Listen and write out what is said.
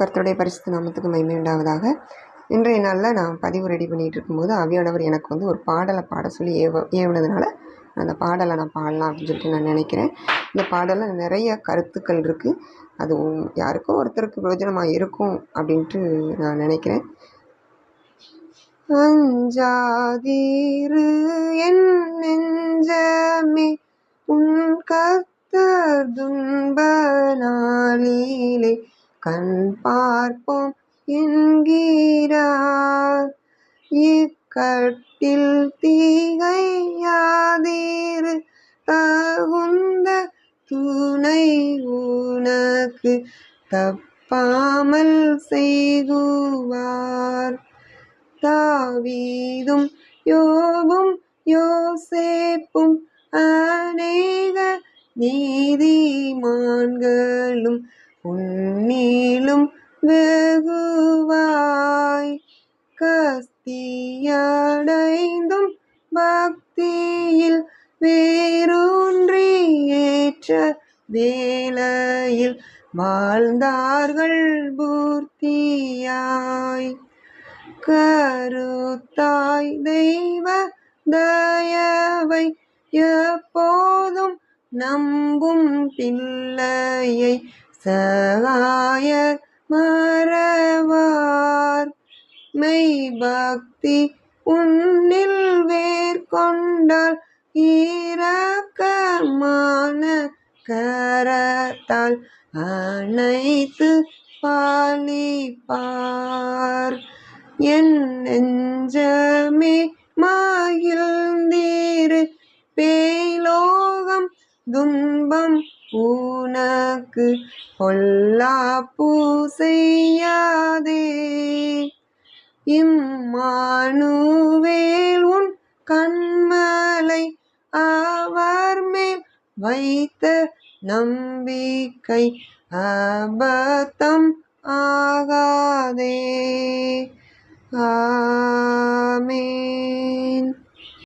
கருத்துடைய பரிசுத்த நாமத்துக்கு மகிமை உண்டாவதாக. இன்றைய நாளில் நான் பதிவு ரெடி பண்ணிகிட்டு இருக்கும்போது அவியானவர் எனக்கு வந்து ஒரு பாடலை பாட சொல்லி ஏவ ஏவுனதுனால அந்த பாடலை நான் பாடலாம் அப்படின்னு சொல்லிட்டு நான் நினைக்கிறேன். இந்த பாடலில் நிறைய கருத்துக்கள் இருக்குது அது உ- யாருக்கோ ஒருத்தருக்கு பிரயோஜனமாக இருக்கும் அப்படின்ட்டு நான் நினைக்கிறேன். அஞ்சாதீரு என் நெஞ்சமே உன் கத்தர் துன்ப நாளிலே கண் பார்ப்போம் என்கிறார் இக்கட்டில் தீகையாதீர் தகுந்த துணை உனக்கு தப்பாமல் செய்குவார் தாவீதும் யோபும் யோசேப்பும் அநேக நீதிமான்களும் உன்னிலும் வெகுவாய் கஸ்தியடைந்தும் பக்தியில் வேரூன்றி ஏற்ற வேளையில் வாழ்ந்தார்கள் பூர்த்தியாய். கருத்தாய் தெய்வ தயவை எப்போதும் நம்பும் பிள்ளையை சகாயர் மறவார். மெய் பக்தி உன்னில் வேர்கொண்டால் ஈரக்கமான கரத்தால் அனைத்து பாலிப்பார். என் நெஞ்சமே துன்பம் உனக்கு பொல்லாப்பு செய்யாதே இம்மானுவேல் உன் கண்மலை அவர் மேல் வைத்த நம்பிக்கை அபத்தம் ஆகாதே. ஆமேன்.